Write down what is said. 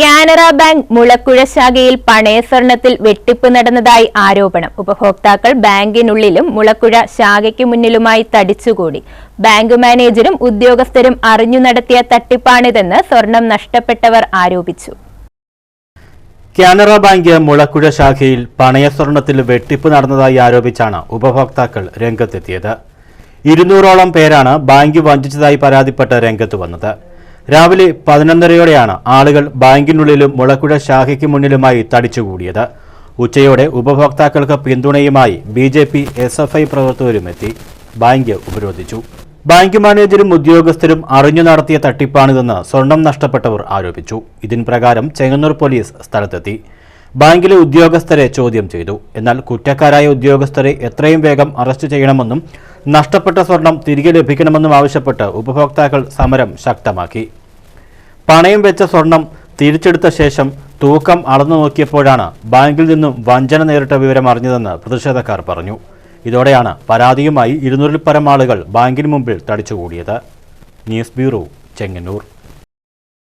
Canara bank Mulakuzha ശാഖയിൽ പണയസ്വർണത്തിൽ വെട്ടിപ്പ് നടന്നതായി ആരോപണം. ഉപഭോക്താക്കൾ ബാങ്കിനുള്ളിലും മുളക്കുഴ ശാഖയ്ക്ക് മുന്നിലുമായി തടിച്ചുകൂടി. ബാങ്ക് മാനേജരും ഉദ്യോഗസ്ഥരും അറിഞ്ഞു നടത്തിയ തട്ടിപ്പാണിതെന്ന് സ്വർണം നഷ്ടപ്പെട്ടവർ ആരോപിച്ചു. കാനറ ബാങ്ക് മുളക്കുഴ ശാഖയിൽ പണയസ്വർണത്തിൽ വെട്ടിപ്പ് നടന്നതായി ആരോപിച്ചാണ് ഉപഭോക്താക്കൾ രംഗത്തെത്തിയത്. ഇരുന്നൂറോളം പേരാണ് ബാങ്ക് വഞ്ചിച്ചതായി പരാതിപ്പെട്ട് രംഗത്ത് വന്നത്. രാവിലെ പതിനൊന്നരയോടെയാണ് ആളുകൾ ബാങ്കിനുള്ളിലും മുളക്കുഴ ശാഖയ്ക്ക് മുന്നിലുമായി തടിച്ചുകൂടിയത്. ഉച്ചയോടെ ഉപഭോക്താക്കൾക്ക് പിന്തുണയുമായി B J P S F I പ്രവർത്തകരും എത്തി. ബാങ്ക് ഉപരോധിച്ചു. ബാങ്ക് മാനേജരും ഉദ്യോഗസ്ഥരും അറിഞ്ഞു നടത്തിയ തട്ടിപ്പാണിതെന്ന് സ്വർണം നഷ്ടപ്പെട്ടവർ ആരോപിച്ചു. ഇതിൻ പ്രകാരം ചെങ്ങന്നൂർ പോലീസ് സ്ഥലത്തെത്തി. ബാങ്കിലെ ഉദ്യോഗസ്ഥരെ ചോദ്യം ചെയ്തു. എന്നാൽ കുറ്റക്കാരായ ഉദ്യോഗസ്ഥരെ എത്രയും വേഗം അറസ്റ്റ് ചെയ്യണമെന്നും നഷ്ടപ്പെട്ട സ്വർണം തിരികെ ലഭിക്കണമെന്നും ആവശ്യപ്പെട്ട് ഉപഭോക്താക്കൾ സമരം ശക്തമാക്കി. പണയം വെച്ച സ്വർണം തിരിച്ചെടുത്ത ശേഷം തൂക്കം അളന്നു നോക്കിയപ്പോഴാണ് ബാങ്കിൽ നിന്നും വഞ്ചന നേരിട്ട വിവരം അറിഞ്ഞതെന്ന് പ്രതിഷേധക്കാർ പറഞ്ഞു. ഇതോടെയാണ് പരാതിയുമായി ഇരുന്നൂറിൽ പരം ആളുകൾ ബാങ്കിന് മുമ്പിൽ തടിച്ചുകൂടിയത്. News bureau Chengannur.